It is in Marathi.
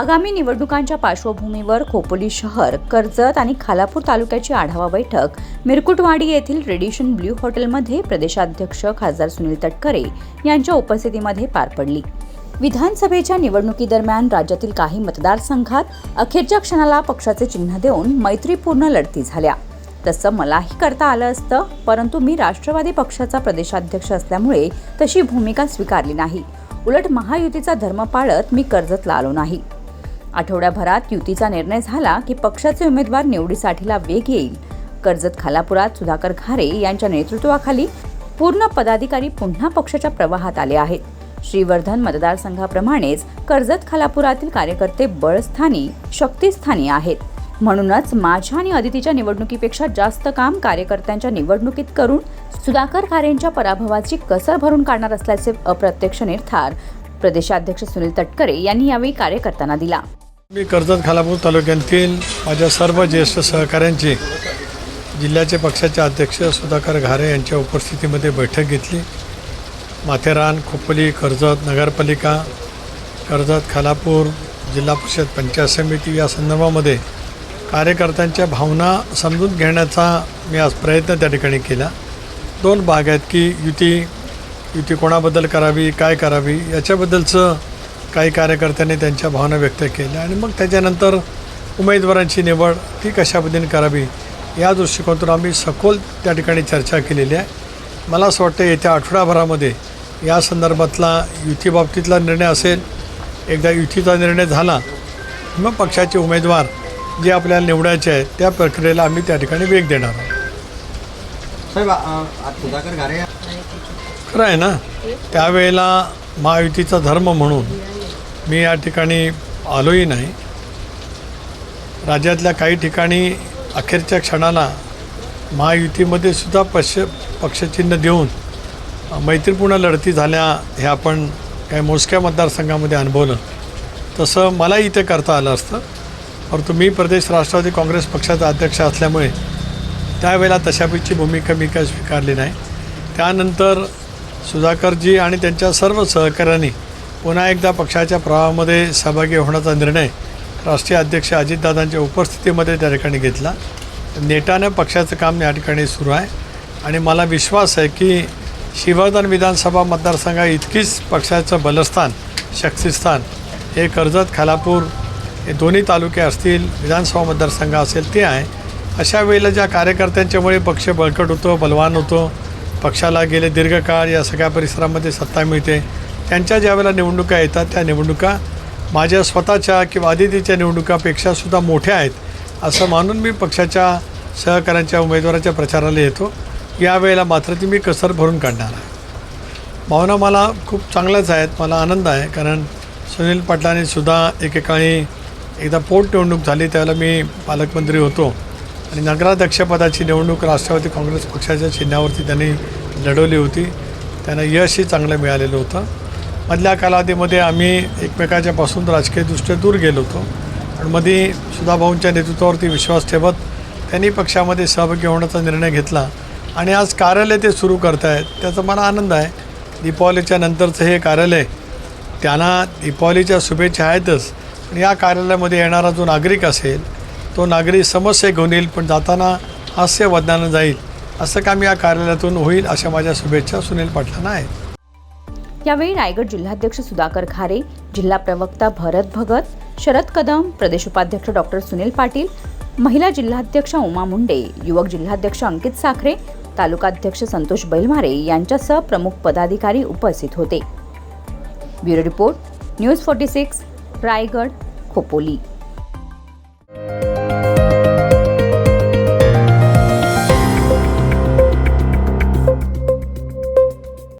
आगामी निवडणुकांच्या पार्श्वभूमीवर खोपोली शहर कर्जत आणि खालापूर तालुक्याची आढावा बैठक मिरकुटवाडी येथील रेडिशन ब्ल्यू हॉटेलमध्ये प्रदेशाध्यक्ष खासदार सुनील तटकरे यांच्या उपस्थितीमध्ये पार पडली. विधानसभेच्या निवडणुकीदरम्यान राज्यातील काही मतदारसंघात अखेरच्या क्षणाला पक्षाचे चिन्ह देऊन मैत्रीपूर्ण लढती झाल्या. तसं मलाही करता आलं असतं परंतु मी राष्ट्रवादी पक्षाचा प्रदेशाध्यक्ष असल्यामुळे तशी भूमिका स्वीकारली नाही. उलट महायुतीचा धर्म पाळत मी कर्जतला आलो नाही. आठवड्याभरात युतीचा निर्णय झाला की पक्षाचे उमेदवार निवडीसाठीला वेग येईल. कर्जत खालापुरात सुधाकर घारे यांच्या नेतृत्वाखाली पूर्ण पदाधिकारी पुन्हा पक्षाच्या प्रवाहात आले आहेत. श्रीवर्धन मतदारसंघाप्रमाणेच कर्जत खालापुरातील कार्यकर्ते बळस्थानी शक्तीस्थानी आहेत. म्हणूनच माझ्या आणि अदितीच्या निवडणुकीपेक्षा जास्त काम कार्यकर्त्यांच्या निवडणुकीत करून सुधाकर खारेंच्या पराभवाची कसर भरून काढणार असल्याचे अप्रत्यक्ष निर्धार प्रदेशाध्यक्ष सुनील तटकरे यांनी यावेळी कार्यकर्त्यांना दिला. मी कर्जत खालापूर तालुक्यातील माझ्या सर्व ज्येष्ठ सहकाऱ्यांची जिल्ह्याचे पक्षाचे अध्यक्ष सुधाकर घारे यांच्या उपस्थितीमध्ये बैठक घेतली. माथेरान खोपोली कर्जत नगरपालिका कर्जत खालापूर जिल्हा परिषद पंचायत समिती या संदर्भामध्ये कार्यकर्त्यांच्या भावना समजून घेण्याचा मी आज प्रयत्न त्या ठिकाणी केला. दोन भाग आहेत की युती युती कोणाबद्दल करावी काय करावी याच्याबद्दलचं काही कार्यकर्त्यांनी त्यांच्या भावना व्यक्त केल्या. आणि मग त्याच्यानंतर उमेदवारांची निवड ती कशा पद्धतीने करावी या दृष्टिकोनातून आम्ही सखोल त्या ठिकाणी चर्चा केलेली आहे. मला असं वाटतं येत्या आठवडाभरामध्ये या संदर्भातला युतीबाबतीतला निर्णय असेल एकदा युतीचा निर्णय झाला मग पक्षाचे उमेदवार जे आपल्याला निवडायचे आहेत त्या प्रक्रियेला आम्ही त्या ठिकाणी वेग देणार आहोत. खरं आहे ना त्यावेळेला महायुतीचा धर्म म्हणून मी या ठिकाणी आलोही नाही. राज्यातल्या काही ठिकाणी अखेरच्या क्षणाला महायुतीमध्ये सुद्धा पक्ष पक्षचिन्ह देऊन मैत्रीपूर्ण लढती झाल्या हे आपण काही मोजक्या मतदारसंघामध्ये अनुभवलं. तसं मलाही इथे करता आलं असतं. परंतु मी प्रदेश राष्ट्रवादी काँग्रेस पक्षाचा अध्यक्ष असल्यामुळे त्यावेळेला तशापैकी भूमिका मी काय स्वीकारली नाही. त्यानंतर सुधाकरजी आणि त्यांच्या सर्व सहकाऱ्यांनी पुन्हा एकदा पक्षाच्या प्रवाहामध्ये सहभागी होण्याचा निर्णय राष्ट्रीय अध्यक्ष अजितदादांच्या उपस्थितीमध्ये त्या ठिकाणी घेतला. नेटानं पक्षाचं काम या ठिकाणी सुरू आहे आणि मला विश्वास आहे की शिवर्धन विधानसभा मतदारसंघा इतकीच पक्षाचं बलस्थान शक्तिस्थान हे कर्जत खालापूर हे दोन्ही तालुके असतील विधानसभा मतदारसंघ असेल ते आहे. अशा वेळेला ज्या कार्यकर्त्यांच्यामुळे पक्ष बळकट होतो बलवान होतो पक्षाला गेले दीर्घकाळ या सगळ्या परिसरामध्ये सत्ता मिळते. त्यांच्या ज्या वेळेला निवडणुका येतात त्या निवडणुका माझ्या स्वतःच्या किंवा आदितीच्या निवडणुकापेक्षासुद्धा मोठ्या आहेत असं मानून मी पक्षाच्या सहकाऱ्यांच्या उमेदवाराच्या प्रचाराला येतो. यावेळेला मात्र ती मी कसर भरून काढणार आहे. भावना मला खूप चांगल्याच आहेत मला आनंद आहे कारण सुनील पाटलांनीसुद्धा एकेकाळी एकदा पोटनिवडणूक झाली त्यावेळेला मी पालकमंत्री होतो. आणि नगराध्यक्षपदाची निवडणूक राष्ट्रवादी काँग्रेस पक्षाच्या चिन्हावरती त्यांनी लढवली होती. त्यांना यशही चांगलं मिळालेलं होतं. मधल्या कालावधीमध्ये आम्ही एकमेकाच्यापासून राजकीयदृष्ट्या दूर गेलो होतो. आणि मध्ये सुधाभाऊंच्या नेतृत्वावरती विश्वास ठेवत त्यांनी पक्षामध्ये सहभागी होण्याचा निर्णय घेतला. आणि आज कार्यालय ते सुरू करत आहेत त्याचा मला आनंद आहे. दीपावलीच्या नंतरचं हे कार्यालय त्यांना दीपावलीच्या शुभेच्छा आहेतच. पण या कार्यालयामध्ये येणारा जो नागरिक असेल तो नागरिक समस्या घेऊन येईल पण जाताना हास्य वदनानं जाईल. असं काम या कार्यालयातून होईल अशा माझ्या शुभेच्छा सुनील पाटलांना आहेत. यावेळी रायगड जिल्हाध्यक्ष सुधाकर खारे जिल्हा प्रवक्ता भरत भगत शरद कदम प्रदेश उपाध्यक्ष डॉक्टर सुनील पाटील महिला जिल्हाध्यक्ष उमा मुंडे युवक जिल्हाध्यक्ष अंकित साखरे तालुकाध्यक्ष संतोष बैलमारे यांच्यासह प्रमुख पदाधिकारी उपस्थित होते. Bureau report news forty six Raigad Khopoli.